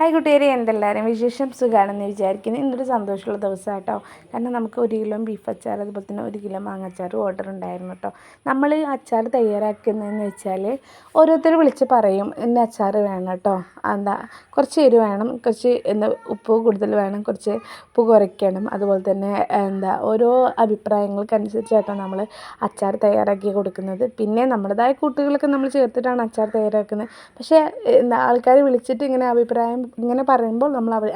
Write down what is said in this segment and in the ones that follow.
Hi കുട്ടിയേരെ എന്തെല്ലാവരും? വിശേഷം സുഖമാണെന്ന് വിചാരിക്കുന്നു. ഇന്നൊരു സന്തോഷമുള്ള ദിവസം കേട്ടോ കാരണം നമുക്ക് ഒരു കിലോ ബീഫ് അച്ചാർ അതുപോലെ തന്നെ ഒരു കിലോ മാങ്ങ ഓർഡർ ഉണ്ടായിരുന്നു കേട്ടോ. നമ്മൾ അച്ചാർ തയ്യാറാക്കുന്നതെന്ന് വെച്ചാൽ ഓരോരുത്തർ വിളിച്ച് പറയും ഇന്ന അച്ചാർ വേണം കേട്ടോ. എന്താ കുറച്ച് എരിവ് വേണം. കുറച്ച് എന്താ ഉപ്പ് കൂടുതൽ വേണം. കുറച്ച് ഉപ്പ് കുറയ്ക്കണം. അതുപോലെ തന്നെ എന്താ ഓരോ അഭിപ്രായങ്ങൾക്കനുസരിച്ചായിട്ടാണ് നമ്മൾ അച്ചാർ തയ്യാറാക്കി കൊടുക്കുന്നത്. പിന്നെ നമ്മുടേതായ കൂട്ടുകളൊക്കെ നമ്മൾ ചേർത്തിട്ടാണ് അച്ചാർ തയ്യാറാക്കുന്നത്. പക്ഷേ എന്താ ആൾക്കാർ വിളിച്ചിട്ട് ഇങ്ങനെ അഭിപ്രായം ഇങ്ങനെ പറയുമ്പോൾ നമ്മൾ അവർ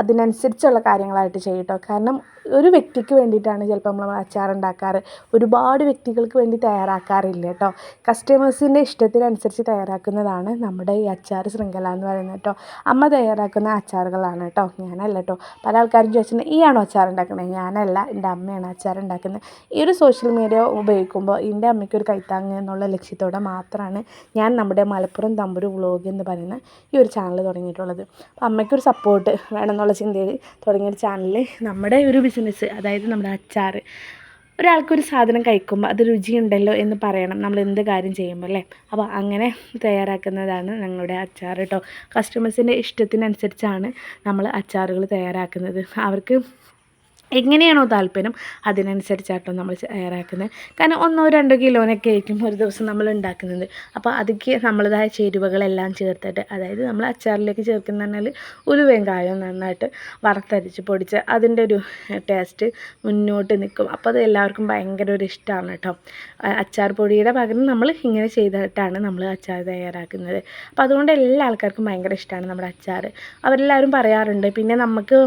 അതിനനുസരിച്ചുള്ള കാര്യങ്ങളായിട്ട് ചെയ്യട്ടോ കാരണം ഒരു വ്യക്തിക്ക് വേണ്ടിയിട്ടാണ് ചിലപ്പോൾ നമ്മൾ അച്ചാർ ഉണ്ടാക്കാറ്. ഒരുപാട് വ്യക്തികൾക്ക് വേണ്ടി തയ്യാറാക്കാറില്ല കേട്ടോ കസ്റ്റമേഴ്സിന്റെ ഇഷ്ടത്തിനനുസരിച്ച് തയ്യാറാക്കുന്നതാണ് നമ്മുടെ ഈ അച്ചാർ ശൃംഖല എന്ന് പറയുന്നത് കേട്ടോ അമ്മ തയ്യാറാക്കുന്ന അച്ചാറുകളാണ് കേട്ടോ ഞാനല്ല കേട്ടോ പല ആൾക്കാരും ചോദിച്ചിട്ടുണ്ട് ഈ ആണോ അച്ചാർ ഉണ്ടാക്കുന്നത് ഞാനല്ല എന്റെ അമ്മയാണ് അച്ചാർ ഉണ്ടാക്കുന്നത്. ഈ ഒരു സോഷ്യൽ മീഡിയ ഉപയോഗിക്കുമ്പോൾ എന്റെ അമ്മയ്ക്ക് ഒരു കൈത്താങ്ങ് എന്നുള്ള ലക്ഷ്യത്തോടെ മാത്രമാണ് ഞാൻ നമ്മുടെ മലപ്പുറം തമ്പുരു വ്ളോഗ് എന്ന് പറയുന്ന ഈ ഒരു ചാനൽ തുടങ്ങിയിട്ടുള്ളത്. അപ്പോൾ അമ്മയ്ക്കൊരു സപ്പോർട്ട് വേണമെന്നുള്ള ചിന്തയിൽ തുടങ്ങിയൊരു ചാനലിൽ നമ്മുടെ ഒരു ബിസിനസ് അതായത് നമ്മുടെ അച്ചാർ. ഒരാൾക്കൊരു സാധനം കഴിക്കുമ്പോൾ അത് രുചിയുണ്ടല്ലോ എന്ന് പറയണം. നമ്മൾ എന്ത് കാര്യം ചെയ്യുമ്പോൾ അല്ലേ? അപ്പോൾ അങ്ങനെ തയ്യാറാക്കുന്നതാണ് ഞങ്ങളുടെ അച്ചാർ കേട്ടോ. കസ്റ്റമേഴ്സിന്റെ ഇഷ്ടത്തിനനുസരിച്ചാണ് നമ്മൾ അച്ചാറുകൾ തയ്യാറാക്കുന്നത്. അവർക്ക് എങ്ങനെയാണോ താല്പര്യം അതിനനുസരിച്ചാട്ടോ നമ്മൾ തയ്യാറാക്കുന്നത്. കാരണം ഒന്നോ രണ്ടോ കിലോനൊക്കെ ആയിരിക്കും ഒരു ദിവസം നമ്മൾ ഉണ്ടാക്കുന്നത്. അപ്പോൾ അതിക്ക് നമ്മളതായ ചേരുവകളെല്ലാം ചേർത്തിട്ട് അതായത് നമ്മൾ അച്ചാറിലേക്ക് ചേർക്കുന്ന പറഞ്ഞാൽ ഉലുവയും കായും നന്നായിട്ട് വറുത്തരിച്ച് പൊടിച്ച് അതിന്റെ ഒരു ടേസ്റ്റ് മുന്നോട്ട് നിൽക്കും. അപ്പോൾ അത് എല്ലാവർക്കും ഭയങ്കര ഒരു ഇഷ്ടമാണ് കേട്ടോ. അച്ചാർ പൊടിയുടെ പകരം നമ്മൾ ഇങ്ങനെ ചെയ്തിട്ടാണ് നമ്മൾ അച്ചാർ തയ്യാറാക്കുന്നത്. അപ്പോൾ അതുകൊണ്ട് എല്ലാ ആൾക്കാർക്കും ഭയങ്കര ഇഷ്ടമാണ് നമ്മുടെ അച്ചാർ. അവരെല്ലാവരും പറയാറുണ്ട് പിന്നെ നമുക്ക്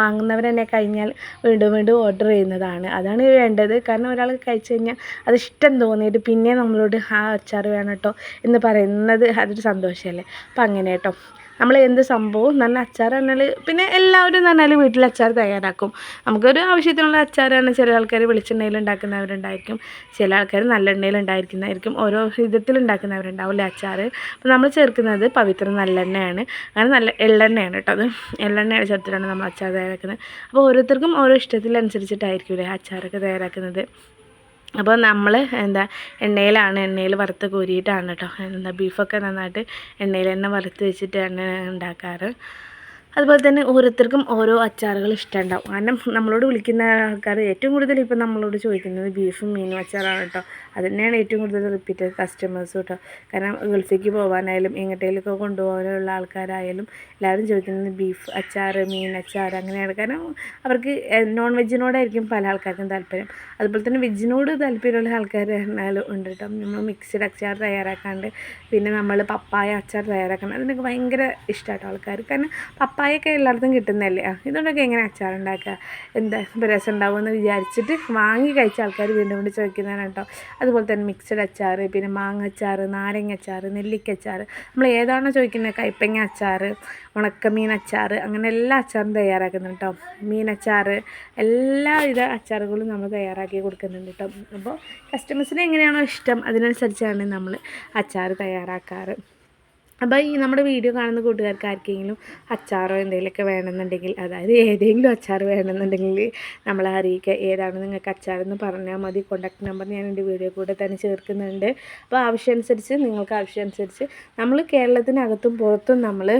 വാങ്ങുന്നവർ തന്നെ കഴിഞ്ഞാൽ വീണ്ടും വീണ്ടും ഓർഡർ ചെയ്യുന്നതാണ്. അതാണ് വേണ്ടത്. കാരണം ഒരാൾ കഴിച്ചു കഴിഞ്ഞാൽ അത് ഇഷ്ടം തോന്നിയിട്ട് പിന്നെ നമ്മളോട് ആ അച്ചാർ വേണം കേട്ടോ എന്ന് പറയുന്നത് അതൊരു സന്തോഷമല്ലേ അപ്പം അങ്ങനെ കേട്ടോ നമ്മൾ എന്ത് സംഭവം? നല്ല അച്ചാർ പറഞ്ഞാൽ പിന്നെ എല്ലാവരും പറഞ്ഞാൽ വീട്ടിൽ അച്ചാർ തയ്യാറാക്കും. നമുക്കൊരു ആവശ്യത്തിനുള്ള അച്ചാറാണ് ചില ആൾക്കാർ വെളിച്ചെണ്ണയിൽ ഉണ്ടാക്കുന്നവരുണ്ടായിരിക്കും. ചില ആൾക്കാർ നല്ല എണ്ണയിൽ ഉണ്ടായിരിക്കുന്നതായിരിക്കും. ഓരോ വിധത്തിൽ ഉണ്ടാക്കുന്നവരുണ്ടാവില്ല അച്ചാർ അപ്പോൾ നമ്മൾ ചേർക്കുന്നത് പവിത്ര നല്ലെണ്ണയാണ്. അങ്ങനെ നല്ല എള്ളെണ്ണയാണ് കേട്ടോ അത്. എള്ളെണ്ണയാണ് ചേർത്തിട്ടാണ് നമ്മൾ അച്ചാർ തയ്യാറാക്കുന്നത്. അപ്പോൾ ഓരോരുത്തർക്കും ഓരോ ഇഷ്ടത്തിനനുസരിച്ചിട്ടായിരിക്കും അച്ചാറൊക്കെ തയ്യാറാക്കുന്നത്. അപ്പോൾ നമ്മൾ എന്താ എണ്ണയിലാണ് എണ്ണയിൽ വറുത്ത് കോരിയിട്ടാണ് കേട്ടോ. എന്താ ബീഫൊക്കെ നന്നായിട്ട് എണ്ണയിൽ തന്നെ വറുത്ത് വെച്ചിട്ടാണ് ഉണ്ടാക്കാറ്. അതുപോലെ തന്നെ ഓരോരുത്തർക്കും ഓരോ അച്ചാറുകൾ ഇഷ്ടമുണ്ടാവും. കാരണം നമ്മളോട് വിളിക്കുന്ന ആൾക്കാർ ഏറ്റവും കൂടുതൽ ഇപ്പം നമ്മളോട് ചോദിക്കുന്നത് ബീഫും മീനും അച്ചാറാണ് കേട്ടോ. അത് തന്നെയാണ് ഏറ്റവും കൂടുതൽ റിപ്പീറ്റ് കസ്റ്റമേഴ്സ് കേട്ടോ. കാരണം ഗൾഫിലേക്ക് പോകാനായാലും എങ്ങോട്ടേലൊക്കെ കൊണ്ടുപോകാനുള്ള ആൾക്കാരായാലും എല്ലാവരും ചോദിക്കുന്നത് ബീഫ് അച്ചാർ മീൻ അച്ചാർ അങ്ങനെയാണ്. കാരണം അവർക്ക് നോൺ വെജിനോടായിരിക്കും പല ആൾക്കാർക്കും താല്പര്യം. അതുപോലെ തന്നെ വെജിനോട് താല്പര്യമുള്ള ആൾക്കാർ പറഞ്ഞാലും ഉണ്ട് കേട്ടോ. നമ്മൾ മിക്സ്ഡ് അച്ചാർ തയ്യാറാക്കാണ്ട് പിന്നെ നമ്മൾ പപ്പായ അച്ചാർ തയ്യാറാക്കണം. അതിനൊക്കെ ഭയങ്കര ഇഷ്ടമായിട്ടോ ആൾക്കാർ കാരണം പപ്പായ കായൊക്കെ എല്ലായിടത്തും കിട്ടുന്നതല്ലേ? ഇതുകൊണ്ടൊക്കെ എങ്ങനെ അച്ചാറുണ്ടാക്കുക? എന്താ രസം ഉണ്ടാവുമെന്ന് വിചാരിച്ചിട്ട് വാങ്ങി കഴിച്ച ആൾക്കാർ വീണ്ടും വീണ്ടും ചോദിക്കുന്നതാണ് കേട്ടോ. അതുപോലെ തന്നെ മിക്സഡ് അച്ചാർ പിന്നെ മാങ്ങ അച്ചാർ നാരങ്ങ അച്ചാർ നെല്ലിക്ക അച്ചാർ നമ്മൾ ഏതാണോ ചോദിക്കുന്നത് കൈപ്പങ്ങ അച്ചാർ ഉണക്കമീൻ അച്ചാർ അങ്ങനെ എല്ലാ അച്ചാറും തയ്യാറാക്കുന്നുണ്ട് കേട്ടോ. മീനച്ചാർ എല്ലാവിധ അച്ചാറുകളും നമ്മൾ തയ്യാറാക്കി കൊടുക്കുന്നുണ്ട് കേട്ടോ. അപ്പോൾ കസ്റ്റമേഴ്സിന് എങ്ങനെയാണോ ഇഷ്ടം അതിനനുസരിച്ചാണ് നമ്മൾ അച്ചാർ തയ്യാറാക്കാറ്. അപ്പോൾ ഈ നമ്മുടെ വീഡിയോ കാണുന്ന കൂട്ടുകാർക്ക് ആർക്കെങ്കിലും അച്ചാറോ എന്തെങ്കിലുമൊക്കെ വേണമെന്നുണ്ടെങ്കിൽ അതായത് ഏതെങ്കിലും അച്ചാർ വേണമെന്നുണ്ടെങ്കിൽ നമ്മളെ അറിയിക്കുക. ഏതാണ് നിങ്ങൾക്ക് അച്ചാറെന്ന് പറഞ്ഞാൽ മതി. കോണ്ടാക്ട് നമ്പർ ഞാൻ എന്റെ വീഡിയോ കൂടെ തന്നെ ചേർക്കുന്നുണ്ട്. അപ്പോൾ ആവശ്യമനുസരിച്ച് നിങ്ങൾക്ക് ആവശ്യമനുസരിച്ച് നമ്മൾ കേരളത്തിനകത്തും പുറത്തും നമ്മൾ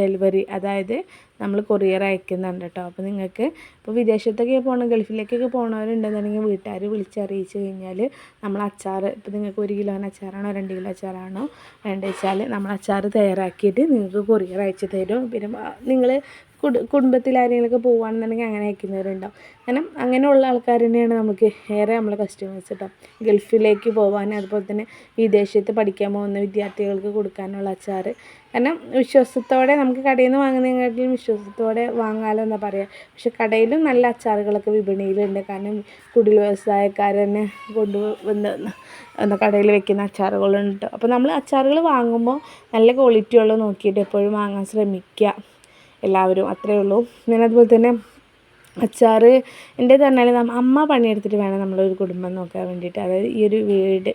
ഡെലിവറി അതായത് നമ്മൾ കൊറിയർ അയക്കുന്നുണ്ട് കേട്ടോ അപ്പോൾ നിങ്ങൾക്ക് ഇപ്പോൾ വിദേശത്തൊക്കെ പോകണം ഗൾഫിലേക്കൊക്കെ പോകണവരുണ്ടെന്നുണ്ടെങ്കിൽ വീട്ടുകാർ വിളിച്ചറിയിച്ച് കഴിഞ്ഞാൽ നമ്മൾ അച്ചാർ ഇപ്പോൾ നിങ്ങൾക്ക് ഒരു കിലോന് അച്ചാറാണോ രണ്ട് കിലോ അച്ചാറാണോ വേണ്ടത് വെച്ചാൽ നമ്മൾ അച്ചാർ തയ്യാറാക്കിയിട്ട് നിങ്ങൾക്ക് കൊറിയർ അയച്ചു തരും. പിന്നെ നിങ്ങൾ കുടുംബത്തിൽ ആരെങ്കിലുമൊക്കെ പോകുകയാണെന്നുണ്ടെങ്കിൽ അങ്ങനെ അയക്കുന്നവരുണ്ടാവും. കാരണം അങ്ങനെയുള്ള ആൾക്കാർ തന്നെയാണ് നമുക്ക് ഏറെ നമ്മളെ കസ്റ്റമേഴ്സ് കേട്ടോ ഗൾഫിലേക്ക് പോകാൻ അതുപോലെ തന്നെ വിദേശത്ത് പഠിക്കാൻ പോകുന്ന വിദ്യാർത്ഥികൾക്ക് കൊടുക്കാനുള്ള അച്ചാർ കാരണം വിശ്വാസത്തോടെ നമുക്ക് കടയിൽ നിന്ന് വാങ്ങുന്നതിനെക്കാട്ടിലും വിശ്വാസത്തോടെ വാങ്ങാമല്ലോ എന്നാ പറയുക പക്ഷെ കടയിലും നല്ല അച്ചാറുകളൊക്കെ വിപണിയിലുണ്ട്. കാരണം കുടിൽ വ്യവസായക്കാർ തന്നെ എന്താ കടയിൽ വെക്കുന്ന അച്ചാറുകളുണ്ട് അപ്പോൾ നമ്മൾ അച്ചാറുകൾ വാങ്ങുമ്പോൾ നല്ല ക്വാളിറ്റി ഉള്ളത് നോക്കിയിട്ട് എപ്പോഴും വാങ്ങാൻ ശ്രമിക്കുക എല്ലാവരും അത്രയേ ഉള്ളൂ. ഞാൻ അതുപോലെ തന്നെ അച്ചാർ എന്റെ പറഞ്ഞാൽ അമ്മ പണിയെടുത്തിട്ട് വേണം നമ്മളൊരു കുടുംബം നോക്കാൻ വേണ്ടിയിട്ട്. അതായത് ഈ ഒരു വീട്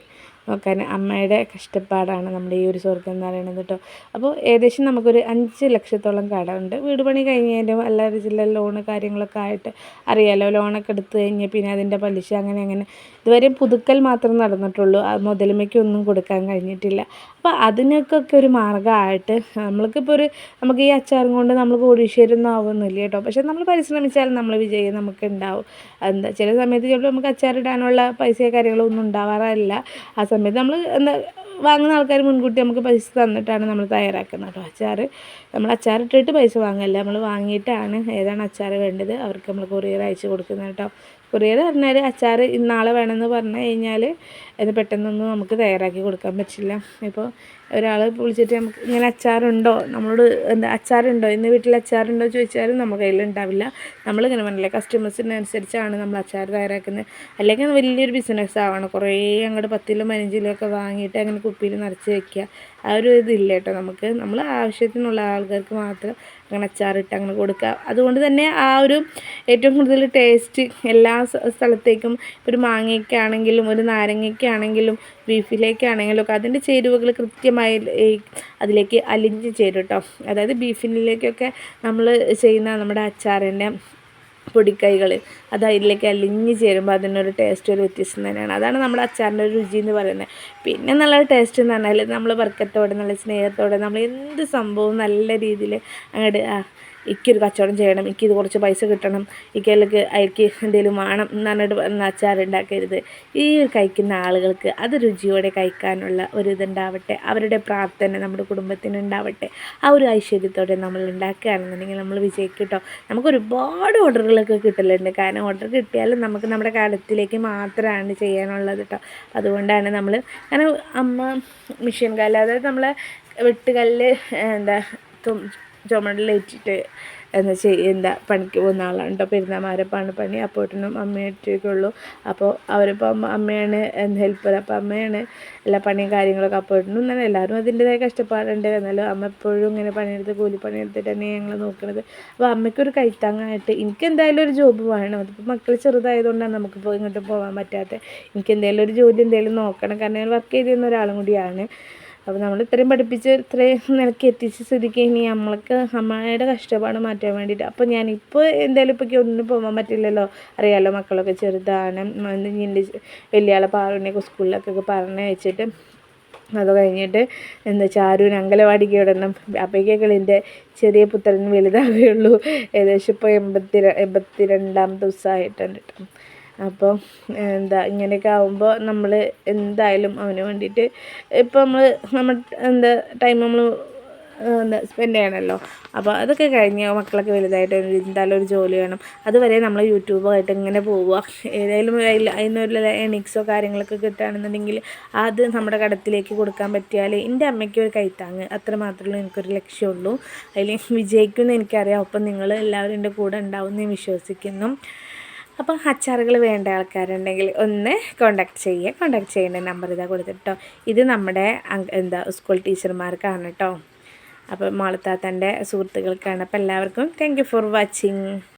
നോക്കാൻ അമ്മയുടെ കഷ്ടപ്പാടാണ് നമ്മുടെ ഈ ഒരു സ്വർഗം എന്ന് പറയുന്നത് കേട്ടോ. അപ്പോൾ ഏകദേശം നമുക്കൊരു അഞ്ച് ലക്ഷത്തോളം കടമുണ്ട്. വീട് പണി കഴിഞ്ഞതിന്റെ അല്ലാതെ ചില ലോണ് കാര്യങ്ങളൊക്കെ ആയിട്ട് അറിയാമല്ലോ ലോണൊക്കെ എടുത്ത് കഴിഞ്ഞ് പിന്നെ അതിന്റെ പലിശ അങ്ങനെ അങ്ങനെ ഇതുവരെ പുതുക്കൽ മാത്രം നടന്നിട്ടുള്ളൂ. മുതലുമയ്ക്ക് ഒന്നും കൊടുക്കാൻ കഴിഞ്ഞിട്ടില്ല. അപ്പോൾ അതിനൊക്കെ ഒരു മാർഗമായിട്ട് നമ്മൾക്കിപ്പോൾ ഒരു നമുക്ക് ഈ അച്ചാറും കൊണ്ട് നമ്മൾ കോടീശ്വരൊന്നും ആവുന്നില്ല കേട്ടോ. പക്ഷേ നമ്മൾ പരിശ്രമിച്ചാൽ നമ്മൾ വിജയം നമുക്ക് ഉണ്ടാവും എന്താ ചില സമയത്ത് ചിലപ്പോൾ നമുക്ക് അച്ചാറിടാനുള്ള പൈസയോ കാര്യങ്ങളോ ഒന്നും ഉണ്ടാവാറില്ല. ആ സമയത്ത് നമ്മൾ എന്താ വാങ്ങുന്ന ആൾക്കാർ മുൻകൂട്ടി നമുക്ക് പൈസ തന്നിട്ടാണ് നമ്മൾ തയ്യാറാക്കുന്നത് കേട്ടോ. അച്ചാർ നമ്മൾ അച്ചാർ ഇട്ടിട്ട് പൈസ വാങ്ങല്ല. നമ്മൾ വാങ്ങിയിട്ടാണ് ഏതാണ് അച്ചാർ വേണ്ടത്. അവർക്ക് നമ്മൾ കൊറിയർ അയച്ച് കൊടുക്കുന്നത് കേട്ടോ. കൊറിയർ പറഞ്ഞാൽ അച്ചാർ ഇന്നാളെ വേണമെന്ന് പറഞ്ഞു കഴിഞ്ഞാൽ അത് പെട്ടെന്നൊന്നും നമുക്ക് തയ്യാറാക്കി കൊടുക്കാൻ പറ്റില്ല. ഇപ്പോൾ ഒരാൾ വിളിച്ചിട്ട് നമുക്ക് ഇങ്ങനെ അച്ചാറുണ്ടോ? നമ്മളോട് എന്താ അച്ചാറുണ്ടോ? ഇന്ന് വീട്ടിൽ അച്ചാറുണ്ടോ ചോദിച്ചാലും നമ്മുടെ കയ്യിൽ ഉണ്ടാവില്ല. നമ്മളിങ്ങനെ പറഞ്ഞില്ലേ കസ്റ്റമേഴ്സിനനുസരിച്ചാണ് നമ്മൾ അച്ചാർ തയ്യാറാക്കുന്നത്. അല്ലെങ്കിൽ വലിയൊരു ബിസിനസ് ആവണം. കുറേ അങ്ങോട്ട് പത്തിലും പതിനഞ്ചിലും ഒക്കെ വാങ്ങിയിട്ട് അങ്ങനെ കുപ്പിയിൽ നിറച്ച് വയ്ക്കുക ആ ഒരു ഇതില്ല കേട്ടോ നമുക്ക്. നമ്മൾ ആവശ്യത്തിനുള്ള ആൾക്കാർക്ക് മാത്രം അങ്ങനെ അച്ചാറിട്ട് അങ്ങനെ കൊടുക്കുക. അതുകൊണ്ട് തന്നെ ആ ഒരു ഏറ്റവും കൂടുതൽ ടേസ്റ്റ് എല്ലാ സ്ഥലത്തേക്കും ഒരു മാങ്ങയ്ക്കാണെങ്കിലും ഒരു നാരങ്ങയ്ക്കാണെങ്കിലും ബീഫിലേക്കാണെങ്കിലും ഒക്കെ അതിന്റെ ചേരുവകൾ കൃത്യമായി അതിലേക്ക് അലിഞ്ഞ് ചേരും കേട്ടോ അതായത് ബീഫിലേക്കൊക്കെ നമ്മൾ ചെയ്യുന്ന നമ്മുടെ അച്ചാറിന്റെ പൊടിക്കൈകൾ അത് അതിലേക്ക് അലിഞ്ഞ് ചേരുമ്പോൾ അതിനൊരു ടേസ്റ്റ് ഒരു വ്യത്യസ്തം തന്നെയാണ്. അതാണ് നമ്മുടെ അച്ചാറിന്റെ ഒരു രുചി എന്ന് പറയുന്നത്. പിന്നെ നല്ല ടേസ്റ്റ് എന്ന് പറഞ്ഞാൽ നമ്മൾ വർക്കത്തോടെ നല്ല സ്നേഹത്തോടെ നമ്മൾ എന്ത് സംഭവവും നല്ല രീതിയിൽ അങ്ങോട്ട് എനിക്കൊരു കച്ചവടം ചെയ്യണം എനിക്കിത് കുറച്ച് പൈസ കിട്ടണം എനിക്കതിലേക്ക് അയക്ക് എന്തെങ്കിലും വേണം എന്ന് അച്ചാർ ഉണ്ടാക്കരുത്. ഈ കഴിക്കുന്ന ആളുകൾക്ക് അത് രുചിയോടെ കഴിക്കാനുള്ള ഒരു ഇതുണ്ടാവട്ടെ അവരുടെ പ്രാർത്ഥന നമ്മുടെ കുടുംബത്തിന് ഉണ്ടാവട്ടെ ആ ഒരു ഐശ്വര്യത്തോടെ നമ്മൾ ഉണ്ടാക്കുകയാണെന്നുണ്ടെങ്കിൽ നമ്മൾ വിജയിക്കും കേട്ടോ. നമുക്ക് ഒരുപാട് ഓർഡറുകളൊക്കെ കിട്ടലുണ്ട്. കാരണം ഓർഡർ കിട്ടിയാലും നമുക്ക് നമ്മുടെ കാലത്തിലേക്ക് മാത്രമാണ് ചെയ്യാനുള്ളത് കേട്ടോ. അതുകൊണ്ടാണ് നമ്മൾ കാരണം അമ്മ മിഷ്യൻ കാല അതായത് നമ്മളെ വെട്ടുകല്ല് എന്താ ചുമടിലേറ്റിട്ട് എന്താ ചെയ്യുക എന്താ പണിക്ക് പോകുന്ന ആളാണ് കേട്ടോ പെരുന്നാമാരപ്പാണ് പണി അപ്പോട്ടനും അമ്മയൊറ്റയ്ക്കേ ഉള്ളൂ. അപ്പോൾ അവരിപ്പോൾ അമ്മയാണ് ഹെൽപ്പർ. അപ്പോൾ അമ്മയാണ് എല്ലാ പണിയും കാര്യങ്ങളൊക്കെ അപ്പോട്ടനും തന്നെ എല്ലാവരും അതിന്റെതായ കഷ്ടപ്പാടുണ്ട്. എന്നാലും അമ്മ എപ്പോഴും ഇങ്ങനെ പണിയെടുത്ത് കൂലിപ്പണി എടുത്തിട്ട് തന്നെ ഞങ്ങൾ നോക്കണത്. അപ്പോൾ അമ്മയ്ക്കൊരു കൈത്താങ്ങായിട്ട് എനിക്ക് എന്തായാലും ഒരു ജോബ് വേണം. അതിപ്പോൾ മക്കൾ ചെറുതായതുകൊണ്ടാണ് നമുക്കിപ്പോൾ ഇങ്ങോട്ട് പോകാൻ പറ്റാത്തത് എനിക്ക് എന്തെങ്കിലും ഒരു ജോലി എന്തെങ്കിലും നോക്കണം. കാരണം ഞാൻ വർക്ക് ചെയ്തിരുന്ന ഒരാളും കൂടിയാണ്. അപ്പോൾ നമ്മൾ ഇത്രയും പഠിപ്പിച്ച് ഇത്രയും നിലയ്ക്ക് എത്തിച്ച സ്ഥിതിക്ക് ഇനി നമ്മൾക്ക് അമ്മയുടെ കഷ്ടപ്പാട് മാറ്റാൻ വേണ്ടിയിട്ട് അപ്പോൾ ഞാനിപ്പോൾ എന്തായാലും ഇപ്പോൾ ഒന്നും പോകാൻ പറ്റില്ലല്ലോ. അറിയാമല്ലോ മക്കളൊക്കെ ചെറുതാണ്. എന്റെ വലിയ ആളെ പാറുവിനെയൊക്കെ സ്കൂളിലൊക്കെ പറഞ്ഞയച്ചിട്ട് അത് കഴിഞ്ഞിട്ട് എന്താ ചാരുവിന് അങ്കലവാടിക്ക് വിടണം. അപ്പോഴേക്കും എന്റെ ചെറിയ പുത്രൻ വലുതാവുകയുള്ളൂ. ഏകദേശം ഇപ്പോൾ എൺപത്തി എൺപത്തി രണ്ടാമത്തെ ദിവസമായിട്ടുണ്ട് കേട്ടോ അപ്പോൾ എന്താ ഇങ്ങനെയൊക്കെ ആകുമ്പോൾ നമ്മൾ എന്തായാലും അവന് വേണ്ടിയിട്ട് ഇപ്പോൾ നമ്മൾ നമ്മൾ എന്താ ടൈം നമ്മൾ എന്താ സ്പെൻഡ് ചെയ്യണമല്ലോ അപ്പോൾ അതൊക്കെ കഴിഞ്ഞ് മക്കളൊക്കെ വലുതായിട്ട് എന്തായാലും ഒരു ജോലി വേണം. അതുവരെ നമ്മൾ യൂട്യൂബായിട്ട് ഇങ്ങനെ പോവുക. ഏതായാലും അതിനുള്ള എണിക്സോ കാര്യങ്ങളൊക്കെ കിട്ടുകയാണെന്നുണ്ടെങ്കിൽ അത് നമ്മുടെ കടത്തിലേക്ക് കൊടുക്കാൻ പറ്റിയാൽ എന്റെ അമ്മയ്ക്ക് ഒരു കൈത്താങ്ങ് അത്ര മാത്രമേ എനിക്കൊരു ലക്ഷ്യമുള്ളൂ. അതിൽ വിജയിക്കുമെന്ന് എനിക്കറിയാം. ഒപ്പം നിങ്ങൾ എല്ലാവരും എന്റെ കൂടെ ഉണ്ടാവും എന്ന് വിശ്വസിക്കുന്നു. അപ്പോൾ അച്ചാറുകൾ വേണ്ട ആൾക്കാരുണ്ടെങ്കിൽ ഒന്ന് കോണ്ടാക്ട് ചെയ്യുക കോണ്ടാക്ട് ചെയ്യേണ്ട നമ്പർ ഇതാ കൊടുത്തിട്ടോ ഇത് നമ്മുടെ എന്താ സ്കൂൾ ടീച്ചർമാർക്കാണ് കേട്ടോ അപ്പോൾ മാളത്താത്തന്റെ സുഹൃത്തുക്കൾക്കാണ്. അപ്പോൾ എല്ലാവർക്കും താങ്ക് ഫോർ വാച്ചിങ്